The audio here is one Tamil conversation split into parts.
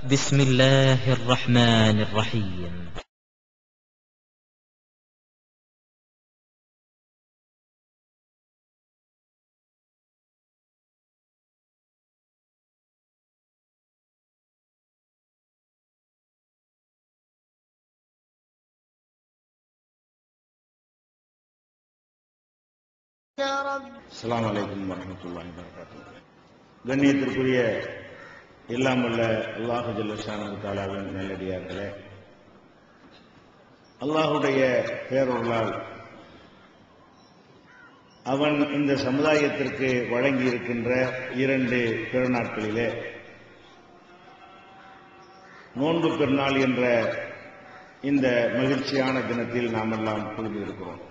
بسم الله الرحمن الرحيم அஸ்ஸலாமு அலைக்கும் வரமத்துல்லாஹி வரகாத்துஹு கண்ணியத்திற்குரிய எல்லாம் அல்லாஹு ஜல்லஷானு தாலாவின் நல்லடியார்களே. அல்லாஹுடைய பேரொருளால் அவன் இந்த சமுதாயத்திற்கு வழங்கி இருக்கின்ற இரண்டு பெருநாட்களிலே நோன்பு பெருநாள் என்ற இந்த மகிழ்ச்சியான தினத்தில் நாம் எல்லாம் குழுமியிருக்கிறோம்.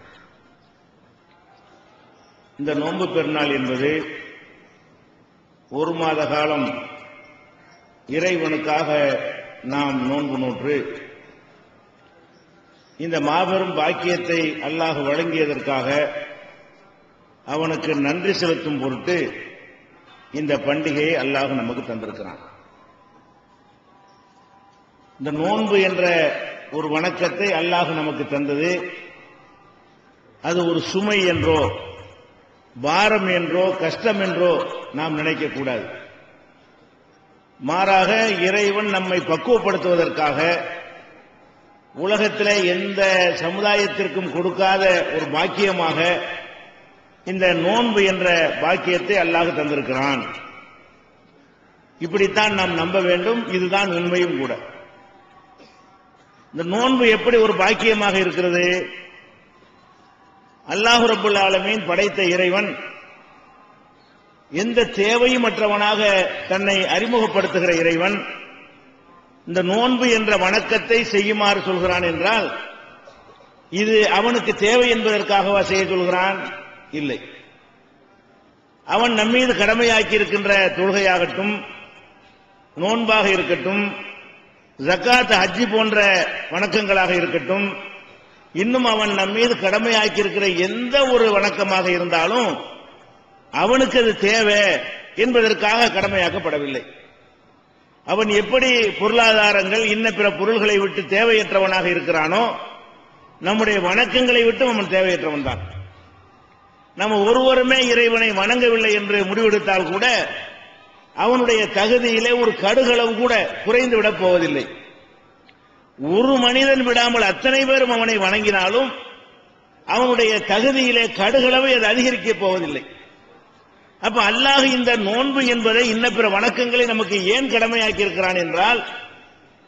இந்த நோன்பு பெருநாள் என்பது ஒரு மாத காலம் இறைவனுக்காக நாம் நோன்பு நோற்று. இந்த மாபெரும் பாக்கியத்தை அல்லாஹ் வழங்கியதற்காக அவனுக்கு நன்றி செலுத்தும் பொருட்டு இந்த பண்டிகையை அல்லாஹ் நமக்கு தந்திருக்கிறான். இந்த நோன்பு என்ற ஒரு வணக்கத்தை அல்லாஹ் நமக்கு தந்தது. அது ஒரு சுமை என்றோ பாரம் என்றோ கஷ்டம் என்றோ நாம் நினைக்கக்கூடாது. மாறாக இறைவன் நம்மை பக்குவப்படுத்துவதற்காக உலகத்திலே எந்த சமுதாயத்திற்கும் கொடுக்காத ஒரு பாக்கியமாக இந்த நோன்பு என்ற பாக்கியத்தை அல்லாஹ் தந்திருக்கிறான். இப்படித்தான் நாம் நம்ப வேண்டும் இதுதான் உண்மையும் கூட. இந்த நோன்பு எப்படி ஒரு பாக்கியமாக இருக்கிறது? அல்லாஹு ரபுல் ஆலமீன் படைத்த இறைவன் எந்த தேவையும் மற்றவனாக தன்னை அறிமுகப்படுத்துகிற இறைவன் இந்த நோன்பு என்ற வணக்கத்தை செய்யுமாறு சொல்கிறான் என்றால் இது அவனுக்கு தேவை என்பதற்காகவா செய்ய சொல்கிறான்? இல்லை. அவன் நம்மீது கடமையாக்கி இருக்கின்ற தொழுகையாகட்டும் நோன்பாக இருக்கட்டும் ஜக்காத் ஹஜ்ஜி போன்ற வணக்கங்களாக இருக்கட்டும் இன்னும் அவன் நம்மீது கடமையாக்கி இருக்கிற எந்த ஒரு வணக்கமாக இருந்தாலும் அவனுக்கு அது தேவை என்பதற்காக கடமையாக்கப்படவில்லை. அவன் எப்படி பொருளாதாரங்கள் இன்ன பிற பொருள்களை விட்டு தேவையற்றவனாக இருக்கிறானோ நம்முடைய வணக்கங்களை விட்டு அவன் தேவையற்றவன் தான். நம்ம ஒருவருமே இறைவனை வணங்கவில்லை என்று முடிவெடுத்தால் கூட அவனுடைய தகுதியிலே ஒரு கடுகளவு கூட குறைந்து விடப் போவதில்லை. ஒரு மனிதன் விடாமல் அத்தனை பேரும் அவனை வணங்கினாலும் அவனுடைய தகுதியிலே கடுகளவை அது அதிகரிக்கப் போவதில்லை. அப்ப அல்லாஹ் இந்த நோன்பு என்பதை இன்ன பிற வணக்கங்களை நமக்கு ஏன் கடமையாக்கி இருக்கிறான் என்றால்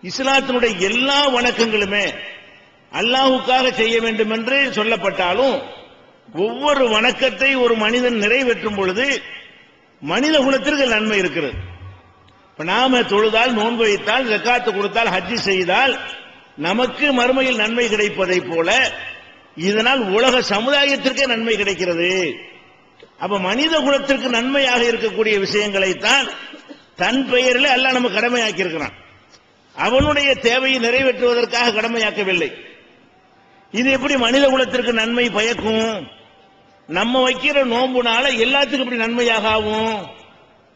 இஸ்லாத்தினுடைய எல்லா வணக்கங்களுமே அல்லாஹுக்காக செய்ய வேண்டும் என்று சொல்லப்பட்டாலும் ஒவ்வொரு வணக்கத்தை ஒரு மனிதன் நிறைவேற்றும் பொழுது மனித குலத்திற்கு நன்மை இருக்கிறது. இப்ப நாம தொழுதால் நோன்பு வைத்தால் ஜக்காத்து கொடுத்தால் ஹஜ்ஜி செய்தால் நமக்கு மறுமையில் நன்மை கிடைப்பதை போல இதனால் உலக சமுதாயத்திற்கே நன்மை கிடைக்கிறது. அப்ப மனித குலத்திற்கு நன்மையாக இருக்கக்கூடிய விஷயங்களைத்தான் தன் பெயரில் அல்லாஹ் நம்ம கடமையாக்கி இருக்கிறான் அவனுடைய தேவையை நிறைவேற்றுவதற்காக கடமையாக்கவில்லை. இது எப்படி மனித குலத்திற்கு நன்மை பயக்கும்? நம்ம வைக்கிற நோன்புனால எல்லாத்துக்கும் எப்படி நன்மையாக ஆகும்?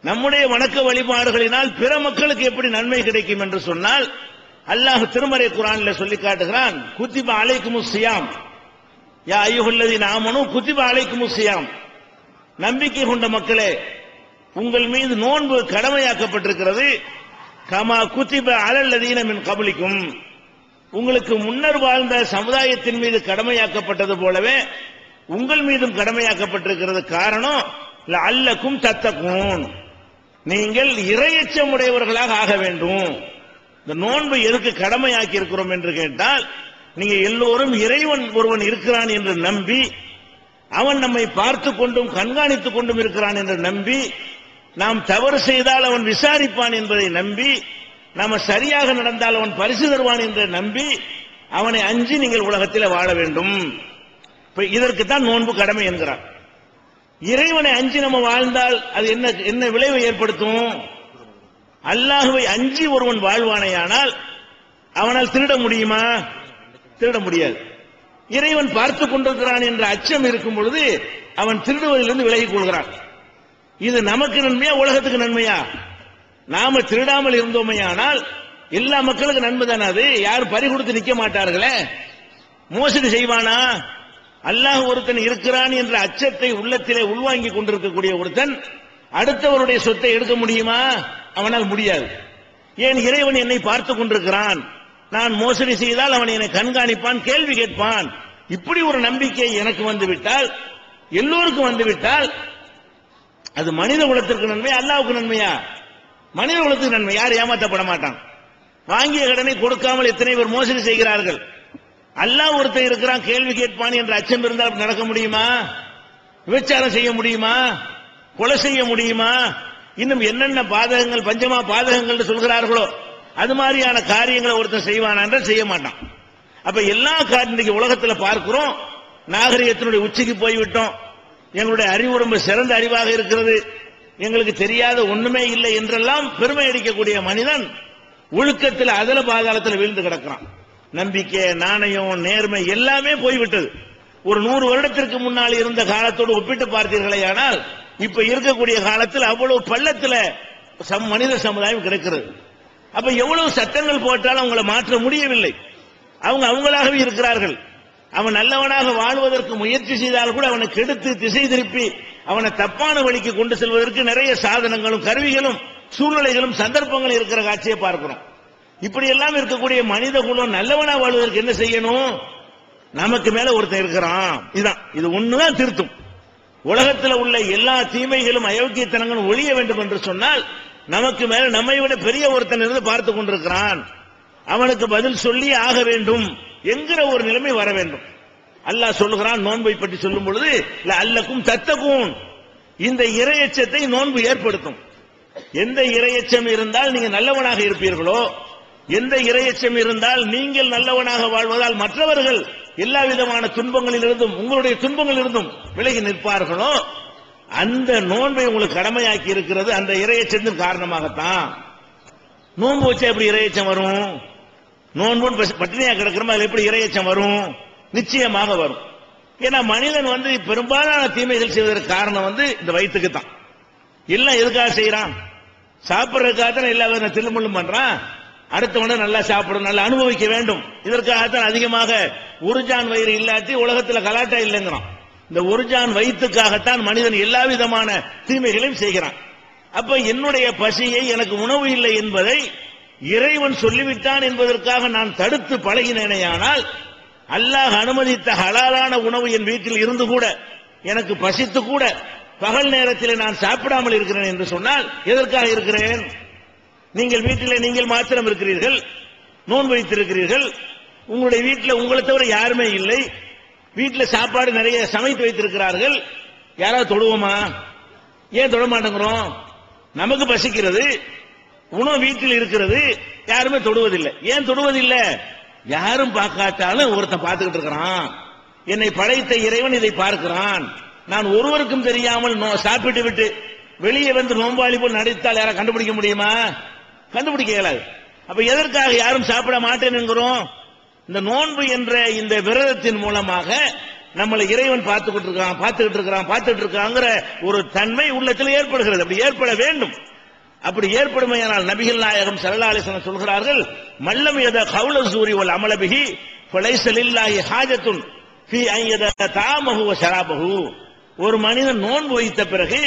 நம்முடைய வணக்க வழிபாடுகளினால் பிற மக்களுக்கு எப்படி நன்மை கிடைக்கும் என்று சொன்னால் அல்லாஹ் திருமறை குரான்ல சொல்லி காட்டுகிறான் குத்திபா அலைக்கும் சியாம். யா ஐயுள்ளதி நாமனும் குத்திபா அலைக்கும் சியாம். நம்பிக்கை கொண்ட மக்களே உங்கள் மீது நோன்பு கடமையாக்கப்பட்டிருக்கிறது. கமா குத்திப அலல்லதீன கபலிக்கும். உங்களுக்கு முன்னர் வாழ்ந்த சமுதாயத்தின் மீது கடமையாக்கப்பட்டது போலவே உங்கள் மீதும் கடமையாக்கப்பட்டிருக்கிறது காரணம் அல்லக்கும் தத்தக்கும் நீங்கள் இரையச்சம் உடையவர்களாக ஆக வேண்டும். இந்த நோன்பு எதுக்கு கடமையாக்கி இருக்கிறோம் என்று கேட்டால் நீங்க எல்லோரும் இறைவன் ஒருவன் இருக்கிறான் என்று நம்பி அவன் நம்மை பார்த்து கொண்டும் கண்காணித்துக் கொண்டும் இருக்கிறான் என்று நம்பி நாம் தவறு செய்தால் அவன் விசாரிப்பான் என்பதை நம்பி நாம சரியாக நடந்தால் அவன் பரிசு தருவான் என்று நம்பி அவனை அஞ்சி நீங்கள் உலகத்தில் வாழ வேண்டும். இதற்கு தான் நோன்பு கடமை என்கிறார் இறைவனை அஞ்சி நம்ம வாழ்ந்தால் அது என்ன என்ன விளைவை ஏற்படுத்தும்? அல்லாஹுவை அஞ்சி ஒருவன் வாழ்வானேயானால் அவனால் திருட முடியுமா? திருட முடியாது. இறைவன் பார்த்து கொண்டிருக்கிறான் என்ற அச்சம் இருக்கும் பொழுது அவன் திருடுவதிலிருந்து விலகிக் கொள்கிறான். இது நமக்கு நன்மையா உலகத்துக்கு நன்மையா? நாம திருடாமல் இருந்தோமையானால் எல்லா மக்களுக்கும் நன்மை தானே அது? யாரும் பறி கொடுத்து நிக்க மாட்டார்களே? மோசடி செய்வானா? அல்லாஹ் ஒருத்தன் இருக்கிறான் என்ற அச்சத்தை உள்ளத்திலே உள்வாங்கி கொண்டிருக்கக்கூடிய ஒருத்தன் அடுத்தவருடைய சொத்தை எடுக்க முடியுமா? அவனால் முடியாது. ஏன் இறைவன் என்னை பார்த்து கொண்டிருக்கிறான்? நான் மோசடி செய்தால் அவன் என்னை கண்காணிப்பான் கேள்வி கேட்பான். இப்படி ஒரு நம்பிக்கை எனக்கு வந்து விட்டால் எல்லோருக்கும் வந்து விட்டால் அது மனித குலத்திற்கு நன்மை அல்லாவுக்கு நன்மையா? மனித குலத்துக்கு நன்மை. யார் ஏமாற்றப்பட மாட்டான்? வாங்கிய கடனை கொடுக்காமல் எத்தனை பேர் மோசடி செய்கிறார்கள்? அல்லாஹ் ஒருத்தன் இருக்கிறான் கேள்வி கேட்பான் என்ற அச்சம் இருந்தால் நடக்க முடியுமா? விபச்சாரம் செய்ய முடியுமா? கொலை செய்ய முடியுமா? இன்னும் என்னென்ன பாதகங்கள் பஞ்சமா பாதகங்கள் சொல்கிறார்களோ அது மாதிரியான காரியங்களை ஒருத்தன் செய்வானா என்றால் செய்ய மாட்டான். அப்ப எல்லா காரியம் உலகத்தில் பார்க்கிறோம். நாகரிகத்தினுடைய உச்சிக்கு போய்விட்டோம். எங்களுடைய அறிவு ரொம்ப சிறந்த அறிவாக இருக்கிறது. எங்களுக்கு தெரியாத ஒண்ணுமே இல்லை என்றெல்லாம் பெருமை அடிக்கக்கூடிய மனிதன் ஒழுக்கத்தில் அதல பாதாளத்தில் வீழ்ந்து கிடக்கிறான். நம்பிக்கை நாணயம் நேர்மை எல்லாமே போய்விட்டது. ஒரு நூறு வருடத்திற்கு முன்னால் இருந்த காலத்தோடு ஒப்பிட்டு பார்த்தீர்களே ஆனால் இப்ப இருக்கக்கூடிய காலத்தில் அவ்வளவு பள்ளத்தில் சம் மனித சமுதாயம் கிடைக்கிறது. அப்ப எவ்வளவு சட்டங்கள் போட்டாலும் அவங்களை மாற்ற முடியவில்லை. அவங்க அவங்களாகவே இருக்கிறார்கள். அவன் நல்லவனாக வாழ்வதற்கு முயற்சி செய்தால் கூட அவனை கெடுத்து திசை திருப்பி அவனை தப்பான வழிக்கு கொண்டு செல்வதற்கு நிறைய சாதனங்களும் கருவிகளும் சூழ்நிலைகளும் சந்தர்ப்பங்களும் இருக்கிற காட்சியை பார்க்கிறோம். இப்படி எல்லாம் இருக்கக்கூடிய மனித குலம் நல்லவனா வாழ்வதற்கு என்ன செய்யணும்? நமக்கு மேல ஒருத்தன் இருக்கிறான். இதுதான் இது ஒண்ணுதான் திருத்தும். உலகத்தில் உள்ள எல்லா தீமைகளும் அயோக்கியத்தனங்களும் ஒழிய வேண்டும் என்று சொன்னால் நமக்கு மேல நம்மை விட பெரிய ஒருத்தன் இருந்து பார்த்து கொண்டிருக்கிறான். அவனுக்கு பதில் சொல்லி ஆக வேண்டும் என்கிற ஒரு நிலைமை வர வேண்டும். அல்லாஹ் சொல்லுகிறான் நோன்பை பற்றி சொல்லும் பொழுது அல்லக்கும் தத்தகும் இந்த இரையச்சத்தை நோன்பு ஏற்படுத்தும். எந்த இரையச்சம் இருந்தால் நீங்க நல்லவனாக இருப்பீர்களோ எந்த இரையச்சம் இருந்தால் நீங்கள் நல்லவனாக வாழ்வதால் மற்றவர்கள் எல்லா விதமான துன்பங்களிலிருந்தும் உங்களுடைய துன்பங்களிலிருந்தும் விலகி நிற்பார்களோ அந்த நோன்பை உங்களுக்கு கடமையாக்கி இருக்கிறது அந்த இறையச்சத்தின் காரணமாகத்தான். நோன்பு வச்சா எப்படி இரையச்சம் வரும்? நோன்பு பசி- பட்டினியா கிடக்கிறோம்? அதில் எப்படி இரையச்சம் வரும்? நிச்சயமாக வரும். ஏன்னா மனிதன் வந்து பெரும்பாலான தீமைகள் செய்வதற்கு காரணம் வந்து இந்த வயிற்றுக்கு தான் எல்லாம் எதுக்காக செய்யறான்? சாப்பிட்றதுக்காகத்தான் எல்லா வித திருமணம் பண்றான்? அடுத்தவன நல்லா சாப்பிடும் நல்லா அனுபவிக்க வேண்டும். இதற்காகத்தான் அதிகமாக உருஜான் வயிறு இல்லாட்டி உலகத்தில் கலாட்டா இல்லைங்கிறான். இந்த ஒருஜான் வயிற்றுக்காகத்தான் மனிதன் எல்லா விதமான தீமைகளையும் செய்கிறான். அப்ப என்னுடைய பசியை எனக்கு உணவு இல்லை என்பதை இறைவன் சொல்லிவிட்டான் என்பதற்காக நான் தடுத்து பழகினேனேயானால் அல்லாஹ் அனுமதித்த ஹலாலான உணவு என் வீட்டில் இருந்து கூட எனக்கு பசித்து கூட பகல் நேரத்தில் நான் சாப்பிடாமல் இருக்கிறேன் என்று சொன்னால் எதற்காக இருக்கிறேன்? நீங்கள் வீட்டில் நீங்கள் மாத்திரம் இருக்கிறீர்கள் நோன் வைத்திருக்கிறீர்கள் உங்களுடைய வீட்டில் உங்களை தவிர யாருமே இல்லை வீட்டில் சாப்பாடு நிறைய சமைத்து வைத்திருக்கிறார்கள். யாராவது தொடுவோமா? ஏன் தொட மாட்டேங்கிறோம் நமக்கு பசிக்கிறது. உணவு வீட்டில் இருக்கிறது. யாருமே தொடுவதில்லை. ஏன் தொடுவதில்லை? யாரும் பார்க்காட்டாலும் ஒருத்தன் பார்த்துக்கிட்டு இருக்கிறான். என்னை படைத்த இறைவன் இதை பார்க்கிறான். நான் ஒருவருக்கும் தெரியாமல் நோ- சாப்பிட்டு விட்டு வெளியே வந்து நோம்பாளி போல் நடித்தால் யாரை கண்டுபிடிக்க முடியுமா? கண்டுபிடிக்க இயலாது. அப்ப எதற்காக யாரும் சாப்பிட மாட்டேன் என்கிறோம்? இந்த நோன்பு என்ற இந்த விரதத்தின் மூலமாக நம்மளை இறைவன் பார்த்துக்கிட்டு இருக்கான் பார்த்துக்கிட்டு இருக்கிறான் பார்த்துட்டு இருக்காங்கிற ஒரு தன்மை உள்ளத்தில் ஏற்படுகிறது. அப்படி ஏற்பட வேண்டும். அப்படி ஏற்படுமையானால் நபிகள் நாயகம் சல்லா சொல்கிறார்கள் மல்லம் எத கவுல சூரி ஒல் அமலபிகி ஃபலைசலில்லாஹி ஹாஜத்துன் ஃபி ஐயத தாமஹு வ ஒரு மனிதன் நோன்பு வைத்த பிறகு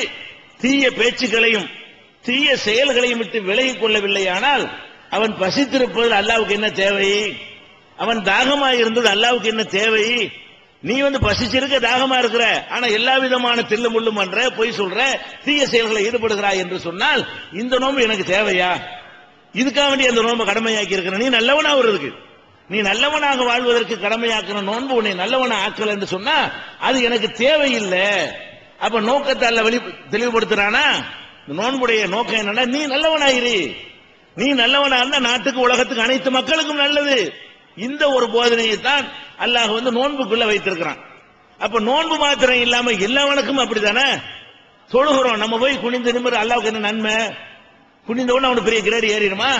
தீய பேச்சுக்களையும் தீய செயல்களையும் விட்டு விலகிக் கொள்ளவில்லையானால் அவன் பசித்திருப்பது அல்லாவுக்கு என்ன தேவை? அவன் தாகமா இருந்தது அல்லாவுக்கு என்ன தேவை? நீ வந்து பசிச்சிருக்க தாகமா இருக்கிற. ஆனா எல்லா விதமான தில்லு முள்ளு பண்ற பொய் சொல்ற தீய செயல்களை ஈடுபடுகிறாய் என்று சொன்னால் இந்த நோன்பு எனக்கு தேவையா? இதுக்காக வேண்டி அந்த நோன்பை கடமையாக்கி இருக்கிற நீ நல்லவனா வருவதற்கு நீ நல்லவனாக வாழ்வதற்கு கடமையாக்கின நோன்பு உன்னை நல்லவனா ஆக்கல என்று சொன்னா அது எனக்கு தேவையில்லை. அப்ப நோக்கத்தை அல்ல வெளி தெளிவுபடுத்துறானா? இந்த நோன்புடைய நோக்கம் என்னன்னா நீ நல்லவனாயிரு. நீ நல்லவனா இருந்தா நாட்டுக்கு உலகத்துக்கு அனைத்து மக்களுக்கும் நல்லது. இந்த ஒரு போதனையை தான் அல்லாஹ் வந்து நோன்புக்குள்ள வைத்திருக்கிறான். அப்ப நோன்பு மாத்திரம் இல்லாம எல்லாவனுக்கும் அப்படித்தானே? தொழுகிறோம் நம்ம போய் குனிந்து நிமிர அல்லாவுக்கு என்ன நன்மை? குனிந்த உடனே அவனுக்கு பெரிய கிரேடு ஏறிடுமா?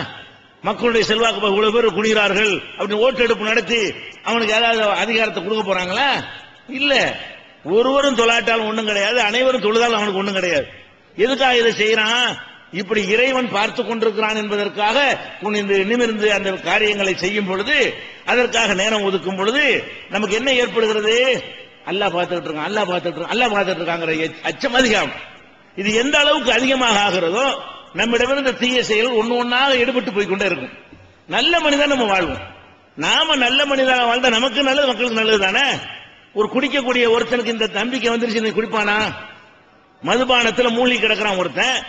மக்களுடைய செல்வாக்கு இவ்வளவு பேர் குனிகிறார்கள் அப்படின்னு ஓட்டெடுப்பு நடத்தி அவனுக்கு ஏதாவது அதிகாரத்தை கொடுக்க போறாங்களா? இல்ல. ஒருவரும் தொழாட்டாலும் ஒண்ணும் கிடையாது அனைவரும் தொழுதாலும் அவனுக்கு ஒண்ணும் கிடையாது. எதுக்காக இதை செய்யறான்? இப்படி இறைவன் பார்த்து கொண்டிருக்கிறான் என்பதற்காக குனிந்து நிமிர்ந்து அந்த காரியங்களை செய்யும் பொழுது அதற்காக நேரம் ஒதுக்கும் பொழுது நமக்கு என்ன ஏற்படுகிறது? அல்லாஹ் பார்த்துட்டு இருக்கான் அல்லாஹ் பார்த்துட்டு இருக்கான் அல்லாஹ் பார்த்துட்டு இருக்காங்கிற அச்சம் அதிகம். இது எந்த அளவுக்கு அதிகமாக ஆகிறதோ நம்மிடமிருந்து தீய செயல் ஒன்னு ஒன்றாக ஈடுபட்டு போய்கொண்டே இருக்கும். நல்ல மனிதன் நம்ம வாழ்வோம். நாம நல்ல மனிதனாக வாழ்ந்தா நமக்கு நல்லது மக்களுக்கு நல்லது தானே? ஒரு குடிக்கக்கூடிய ஒருத்தனுக்கு இந்த நம்பிக்கை வந்துருச்சு குடிப்பானா? மதுபானத்துல மூழ்கி கிடக்கிறான் ஒருத்தன்.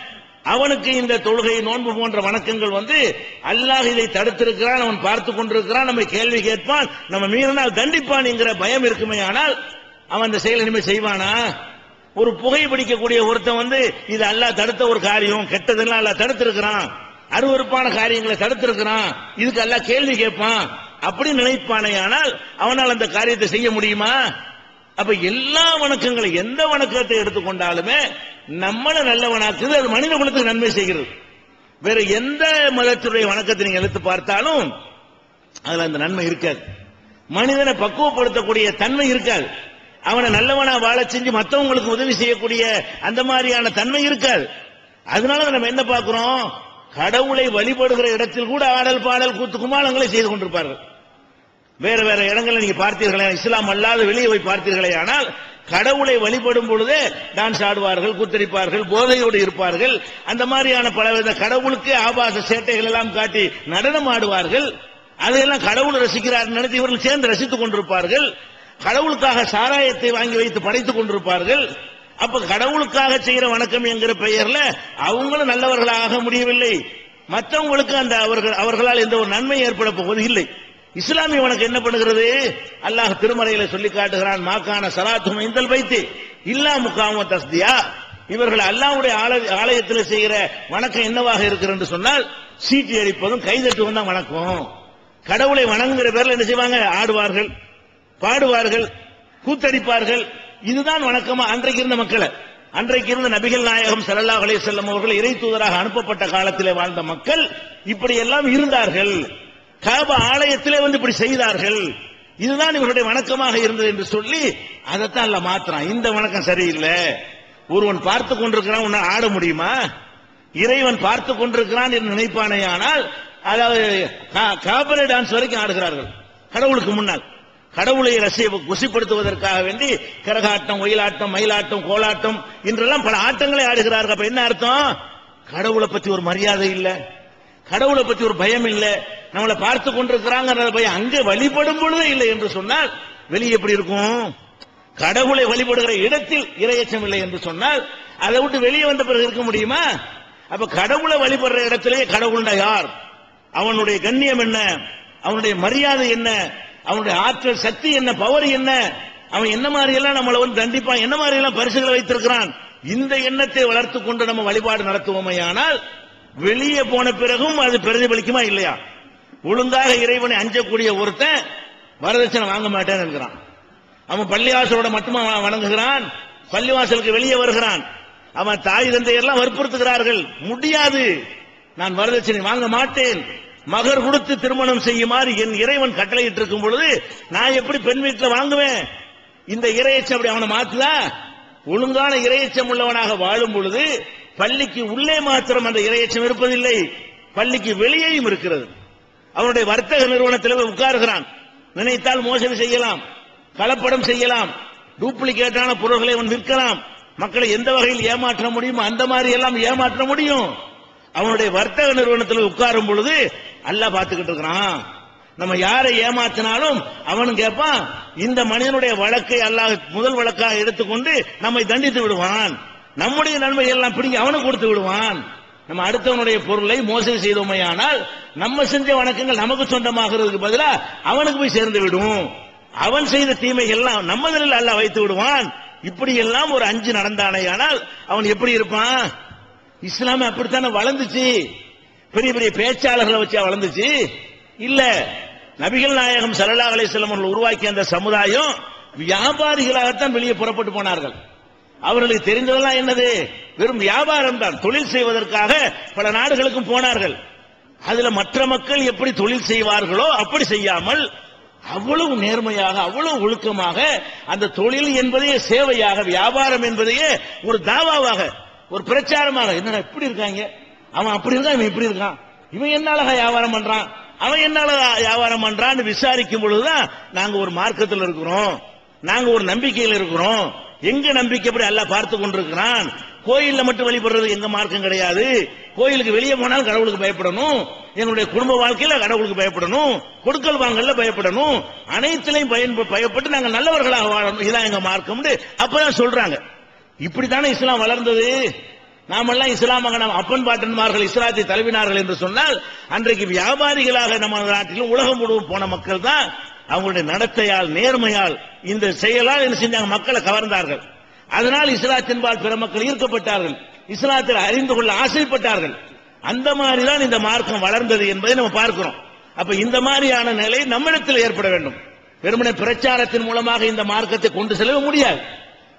அவனுக்கு இந்த தொழுகை நோன்பு போன்ற வணக்கங்கள் வந்து அல்லாஹ் இதை தடுத்திருக்கிறான் அவன் பார்த்து கொண்டிருக்கிறான் நம்ம கேள்வி கேட்பான் நம்ம மீறினால் தண்டிப்பான் என்கிற பயம் இருக்குமே ஆனால் அவன் அந்த செயல் இனிமே செய்வானா? ஒரு புகை பிடிக்கக்கூடிய ஒருத்தன் வந்து இது அல்லாஹ் தடுத்த ஒரு காரியம் கெட்டதெல்லாம் அல்லாஹ் தடுத்திருக்கிறான் அருவருப்பான காரியங்களை தடுத்திருக்கிறான் இதுக்கு அல்லாஹ் கேள்வி கேட்பான் அப்படி நினைப்பானே ஆனால் அவனால் அந்த காரியத்தை செய்ய முடியுமா? அப்ப எல்லா வணக்கங்களும் எந்த வணக்கத்தை எடுத்துக்கொண்டாலுமே நம்மளை நல்லவனாக்குது அது மனித குலத்துக்கு நன்மை செய்கிறது. வேற எந்த மதத்துடைய வணக்கத்தை நீங்க எடுத்து பார்த்தாலும் அதுல அந்த நன்மை இருக்காது. மனிதனை பக்குவப்படுத்தக்கூடிய தன்மை இருக்காது. அவனை நல்லவனா வாழ செஞ்சு மற்றவங்களுக்கு உதவி செய்யக்கூடிய அந்த மாதிரியான தன்மை இருக்காது. அதனால நம்ம என்ன பார்க்கிறோம்? கடவுளை வழிபடுகிற இடத்தில் கூட ஆடல் பாடல் கூத்து குமாலங்களை செய்து கொண்டிருப்பார்கள். வேற வேற இடங்களில் நீங்க பார்த்தீர்களே இஸ்லாம் அல்லாத வெளியே போய் பார்த்தீர்களே ஆனால் கடவுளை வழிபடும் பொழுதே டான்ஸ் ஆடுவார்கள் கூத்தரிப்பார்கள் போதையோடு இருப்பார்கள். அந்த மாதிரியான பலவித கடவுளுக்கு ஆபாச சேட்டைகள் எல்லாம் காட்டி நடனம் ஆடுவார்கள். அதையெல்லாம் கடவுள் ரசிக்கிறார் நினைத்து இவர்கள் சேர்ந்து ரசித்துக் கொண்டிருப்பார்கள். கடவுளுக்காக சாராயத்தை வாங்கி வைத்து படைத்துக் கொண்டிருப்பார்கள். அப்ப கடவுளுக்காக செய்யற வணக்கம் என்கிற பெயர்ல அவங்களும் நல்லவர்களாக முடியவில்லை. மற்றவங்களுக்கு அந்த அவர்கள் அவர்களால் எந்த ஒரு நன்மை ஏற்பட போவது இல்லை. இஸ்லாமிய வணக்கம் என்ன பண்ணுகிறது? அல்லாஹ் திருமறையில சொல்லி காட்டுகிறான் மாக்கான சலாத்தும் இந்தல் வைத்து இல்லா முகாம தஸ்தியா. இவர்கள் அல்லாஹ்வுடைய ஆலய- ஆலயத்தில் செய்கிற வணக்கம் என்னவாக இருக்கிறது என்று சொன்னால் சீட்டி அடிப்பதும் கைதட்டுவதும் தான் வணக்கம். கடவுளை வணங்குகிற பேர்ல என்ன செய்வாங்க? ஆடுவார்கள் பாடுவார்கள் கூத்தடிப்பார்கள். இதுதான் வணக்கமா? அன்றைக்கு இருந்த மக்களை அன்றைக்கு இருந்த நபிகள் நாயகம் ஸல்லல்லாஹு அலே செல்லம் அவர்கள் இறை தூதராக அனுப்பப்பட்ட காலத்திலே வாழ்ந்த மக்கள் இப்படி எல்லாம் இருந்தார்கள். கப ஆலயத்திலே வந்து இப்படி செய்தார்கள். இதுதான் இவருடைய வணக்கமாக இருந்தது என்று சொல்லி அதைத்தான் இல்ல மாத்துறான். இந்த வணக்கம் சரியில்லை. ஒருவன் பார்த்து கொண்டிருக்கிறான் உன்னை ஆட முடியுமா? இறைவன் பார்த்து கொண்டிருக்கிறான் என்று நினைப்பானே ஆனால் அதாவது கா- காபரே டான்ஸ் வரைக்கும் ஆடுகிறார்கள். கடவுளுக்கு முன்னால். கடவுளை ரசிய குசிப்படுத்துவதற்காக வேண்டி கரகாட்டம் ஒயிலாட்டம் மயிலாட்டம் கோலாட்டம் என்றெல்லாம் பல ஆட்டங்களை ஆடுகிறார்கள். அப்ப என்ன அர்த்தம்? கடவுளை பத்தி ஒரு மரியாதை இல்லை. கடவுளை பத்தி ஒரு பயம் இல்லை. நம்மளை பார்த்து கொண்டிருக்கிறாங்க பயம். அங்கே வழிபடும் பொழுதே இல்லை என்று சொன்னால் வெளியே எப்படி இருக்கும்? கடவுளை வழிபடுகிற இடத்தில் இரையச்சம் இல்லை என்று சொன்னால் அதை விட்டு வெளியே வந்த பிறகு இருக்க முடியுமா? அப்ப கடவுளை வழிபடுற இடத்திலேயே கடவுள்டா யார்? அவனுடைய கண்ணியம் என்ன? அவனுடைய மரியாதை என்ன? அவனுடைய ஆற்றல் சக்தி என்ன? பவர் என்ன? அவன் என்ன மாதிரி எல்லாம் நம்மளை வந்து தண்டிப்பான்? என்ன மாதிரி எல்லாம் பரிசுகளை வைத்திருக்கிறான்? இந்த எண்ணத்தை வளர்த்து கொண்டு நம்ம வழிபாடு நடத்துவோமையானால் வெளியே போன பிறகும் அது பிரதிபலிக்குமா இல்லையா? ஒழுங்காக இறைவனை அஞ்சக்கூடிய ஒருத்தன் வரதட்சணை வாங்க மாட்டேன்னு இருக்கிறான். அவன் பள்ளிவாசலோட மட்டுமா வணங்குகிறான் பள்ளிவாசலுக்கு வெளியே வருகிறான். அவன் தாய் தந்தையெல்லாம் வற்புறுத்துகிறார்கள். முடியாது. நான் வரதட்சணை வாங்க மாட்டேன். மகர் கொடுத்து திருமணம் செய்யுமாறு என் இறைவன் கட்டளையிட்டு இருக்கும் பொழுது நான் எப்படி பெண் வீட்டில் வாங்குவேன்? இந்த இறையச்சம் அப்படி அவனை மாத்துதா? ஒழுங்கான இறையச்சம் உள்ளவனாக வாழும் பொழுது பள்ளிக்கு உள்ளே மாத்திரம் அந்த இரையச்சம் இருப்பதில்லை. பள்ளிக்கு வெளியேயும் இருக்கிறது. அவனுடைய வர்த்தக நிறுவனத்தில் உட்காருகிறான். நினைத்தால் மோசடி செய்யலாம். கலப்படம் செய்யலாம். டூப்ளிகேட்டான பொருள்களை அவன் விற்கலாம். மக்களை எந்த வகையில் ஏமாற்ற முடியுமோ? அந்த மாதிரி எல்லாம் ஏமாற்ற முடியும். அவனுடைய வர்த்தக நிறுவனத்தில் உட்காரும் பொழுது அல்ல பார்த்துக்கிட்டு இருக்கிறான். நம்ம யாரை ஏமாத்தினாலும் அவனும் கேட்பான் இந்த மனிதனுடைய வழக்கை அல்லாஹ் முதல் வழக்காக எடுத்துக்கொண்டு நம்மை தண்டித்து விடுவான். நம்முடைய நன்மை எல்லாம் பிடிங்கி அவனுக்கு கொடுத்து விடுவான். நம்ம அடுத்தவனுடைய பொருளை மோசடி செய்தோமையானால் நம்ம செஞ்ச வணக்கங்கள் நமக்கு சொந்தமாகிறதுக்கு பதிலாக அவனுக்கு போய் சேர்ந்து விடும். அவன் செய்த தீமைகள் எல்லாம் நம்மதில் அல்லாஹ் வைத்து விடுவான். இப்படி எல்லாம் ஒரு அஞ்சு நடந்தானேயானால் அவன் எப்படி இருப்பான்? இஸ்லாமே அப்படித்தானே வளர்ந்துச்சு? பெரிய பெரிய பேச்சாளர்களை வச்சா வளர்ந்துச்சு? இல்ல. நபிகள் நாயகம் சரலா அலைஹி உருவாக்கிய அந்த சமுதாயம் வியாபாரிகளாகத்தான் வெளியே புறப்பட்டு போனார்கள். அவர்களுக்கு தெரிந்ததெல்லாம் என்னது? வெறும் வியாபாரம் தான். தொழில் செய்வதற்காக பல நாடுகளுக்கும் போனார்கள். அதுல மற்ற மக்கள் எப்படி தொழில் செய்வார்களோ அப்படி செய்யாமல் அவ்வளவு நேர்மையாக அவ்வளவு ஒழுக்கமாக அந்த தொழில் என்பதையே சேவையாக வியாபாரம் என்பதையே ஒரு தாவாவாக ஒரு பிரச்சாரமாக என்னடா இப்படி இருக்காங்க? அவன் அப்படி இருக்கான் இவன் இப்படி இருக்கான். இவன் என்ன அழகா வியாபாரம் பண்றான்? அவன் என்ன அழகா வியாபாரம் பண்றான்னு விசாரிக்கும் பொழுதுதான் நாங்க ஒரு மார்க்கத்தில் இருக்கிறோம். நாங்க ஒரு நம்பிக்கையில் இருக்கிறோம். எங்க நம்பிக்கைப்படி அல்லாஹ் பார்த்து கொண்டிருக்கிறான்? கோயில்ல மட்டும் வழிபடுறது எங்க மார்க்கம் கிடையாது. கோயிலுக்கு வெளியே போனால் கடவுளுக்கு பயப்படணும். என்னுடைய குடும்ப வாழ்க்கையில கடவுளுக்கு பயப்படணும். கொடுக்கல் வாங்கல பயப்படணும். அனைத்திலையும் பயன் பயப்பட்டு நாங்க நல்லவர்களாக வாழணும். இதான் எங்க மார்க்கம்னு அப்பதான் சொல்றாங்க. இப்படித்தானே இஸ்லாம் வளர்ந்தது? நாமெல்லாம் இஸ்லாமாக நாம் அப்பன் பாட்டன்மார்கள் இஸ்லாத்தை தழுவினார்கள் என்று சொன்னால் அன்றைக்கு வியாபாரிகளாக நம்ம நாட்டிலும் உலகம் முழுவதும் போன மக்கள் தான் அவங்களுடைய நடத்தையால் நேர்மையால் இந்த செயலால் என்ன செஞ்சாங்க? மக்களை கவர்ந்தார்கள். அதனால் இஸ்லாத்தின்பால் பிற மக்கள் ஈர்க்கப்பட்டார்கள். இஸ்லாத்தில் அறிந்து கொள்ள ஆசைப்பட்டார்கள். அந்த மாதிரி தான் இந்த மார்க்கம் வளர்ந்தது என்பதை நம்ம பார்க்கிறோம். அப்ப இந்த மாதிரியான நிலை நம்மிடத்தில் ஏற்பட வேண்டும். வெறுமனே பிரச்சாரத்தின் மூலமாக இந்த மார்க்கத்தை கொண்டு செல்ல முடியாது.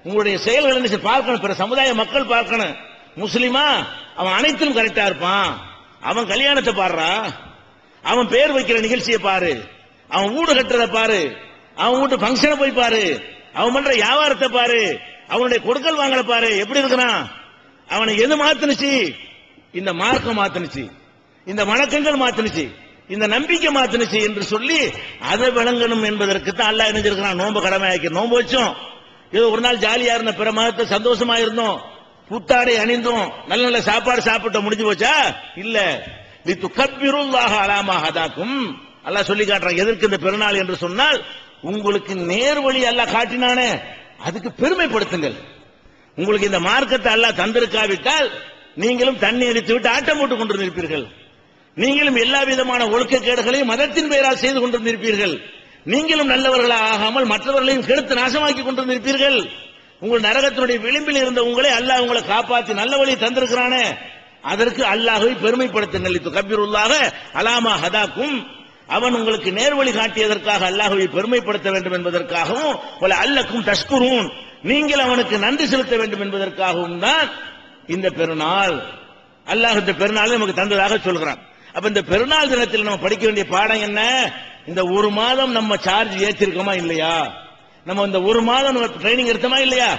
உங்களுடைய செயல்கள் என்ன பார்க்கணும். பிற சமுதாய மக்கள் பார்க்கணும். முஸ்லிமா? அவன் அனைத்திலும் கரெக்டா இருப்பான். அவன் கல்யாணத்தை பாடுறான். அவன் பேர் வைக்கிற நிகழ்ச்சியை பாரு. அவன் வீடு கட்டுறத பாரு. அவன் வீட்டு ஃபங்க்ஷனை போய் பாரு. அவன் பண்ற வியாபாரத்தை பாரு. அவனுடைய கொடுக்கல் வாங்கல பாரு. எப்படி இருக்கிறான் அவனை எது மாத்துனுச்சு? இந்த மார்க்கம் மாத்துனுச்சு. இந்த வணக்கங்கள் மாத்துனுச்சு. இந்த நம்பிக்கை மாத்துனுச்சு என்று சொல்லி அதை விளங்கணும் என்பதற்கு தான் அல்லாஹ் இணைஞ்சிருக்கிறான் நோன்பு கடமையாக்கி நோன்பு வச்சோம். ஏதோ ஒரு நாள் ஜாலியா இருந்த பிற மதத்தை சந்தோஷமா இருந்தோம் புத்தாடை அணிந்தோம். நல்ல நல்ல சாப்பாடு சாப்பிட்டோம். முடிஞ்சு போச்சா? இல்ல. லித்து கப்பிருல்லாக அலாமா ஹதாக்கும். அல்லாஹ் சொல்லி காட்டுறான் எதற்கு இந்த பெருநாள்? என்று சொன்னால் உங்களுக்கு நேர் வழி அல்லாஹ் காட்டினானே அதுக்கு பெருமைப்படுத்துங்கள். உங்களுக்கு இந்த மார்க்கத்தை அல்லாஹ் தந்திருக்காவிட்டால் நீங்களும் தண்ணி அடித்து விட்டு ஆட்டம் போட்டுக் கொண்டிருந்திருப்பீர்கள். நீங்களும் எல்லா விதமான ஒழுக்கக்கேடுகளையும் மதத்தின் பெயரால் செய்து கொண்டிருந்திருப்பீர்கள். நீங்களும் நல்லவர்களாக ஆகாமல் மற்றவர்களையும் கெடுத்து நாசமாக்கி கொண்டிருந்திருப்பீர்கள். உங்கள் நரகத்தினுடைய விளிம்பில் இருந்த உங்களை அல்லாஹ் உங்களை காப்பாற்றி நல்ல வழி தந்திருக்கிறானே அதற்கு அல்லாஹை பெருமைப்படுத்துங்கள். இது கபீருல்லாக அலாமா ஹதாக்கும். அவன் உங்களுக்கு நேர்வழி காட்டியதற்காக அல்லாஹுவை பெருமைப்படுத்த வேண்டும் என்பதற்காகவும் பல அல்லக்கும் தஷ்குரூன். நீங்கள் அவனுக்கு நன்றி செலுத்த வேண்டும் என்பதற்காகவும் தான் இந்த பெருநாள். அல்லாஹ் இந்த பெருநாள் நமக்கு தந்ததாக சொல்கிறான். அப்ப இந்த பெருநாள் தினத்தில் நம்ம படிக்க வேண்டிய பாடம் என்ன? இந்த ஒரு மாதம் நம்ம சார்ஜ் ஏற்றிருக்கோமா இல்லையா? நம்ம இந்த ஒரு மாதம் நம்ம ட்ரைனிங் எடுத்தோமா இல்லையா?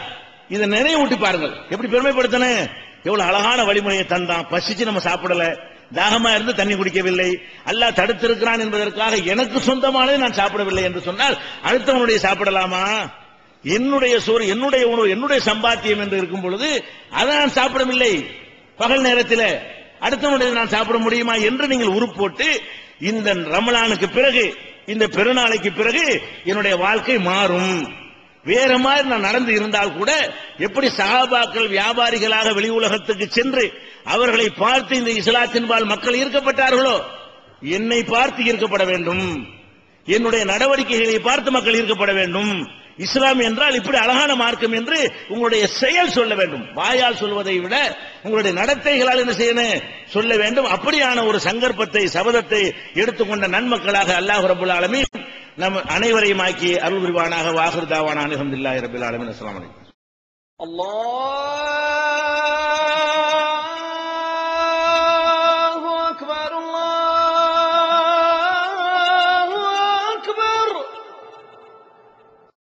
இதை நினைவூட்டி பாருங்கள். எப்படி பெருமைப்படுத்தணும்? எவ்வளவு அழகான வழிமுறையை தந்தான். பசிச்சு நம்ம சாப்பிடல. தாகமா இருந்து தண்ணி குடிக்கவில்லை. அல்லா தடுத்திருக்கிறான் என்பதற்காக எனக்கு சொந்தமானதை நான் சாப்பிடவில்லை என்று சொன்னால் அடுத்தவனுடைய சாப்பிடலாமா? என்னுடைய சோறு என்னுடைய உணவு என்னுடைய சம்பாத்தியம் என்று இருக்கும் பொழுது அதை நான் சாப்பிடவில்லை. பகல் நேரத்தில் அடுத்தவனுடைய நான் சாப்பிட முடியுமா என்று நீங்கள் உருப்போட்டு இந்த ரமலானுக்கு பிறகு இந்த பெருநாளைக்கு பிறகு என்னுடைய வாழ்க்கை மாறும். வேற மாதிரி நான் நடந்து இருந்தால் கூட எப்படி சகாபாக்கள் வியாபாரிகளாக வெளி உலகத்துக்கு சென்று அவர்களை பார்த்து இந்த இஸ்லாத்தின்பால் மக்கள் ஈர்க்கப்பட்டார்களோ? என்னை பார்த்து ஈர்க்கப்பட வேண்டும். என்னுடைய நடவடிக்கைகளை பார்த்து மக்கள் ஈர்க்கப்பட வேண்டும். இஸ்லாம் என்றால் இப்படி அழகான மார்க்கம் என்று உங்களுடைய செயல் சொல்ல வேண்டும். வாயால் சொல்வதை விட உங்களுடைய நடத்தைகளால் என்ன செய்யணும்? சொல்ல வேண்டும். அப்படியான ஒரு சங்கற்பத்தை சபதத்தை எடுத்துக்கொண்ட நன்மக்களாக அல்லாஹ் ரபுல் ஆலமீன் நம் அனைவரையும் ஆக்கி அருள் புரிவானாக வாகுர்தாவானாக அலமதுல்லாஹி ரபில் அலமின் அஸ்லாம் அலைக்கும். அல்லாஹ்!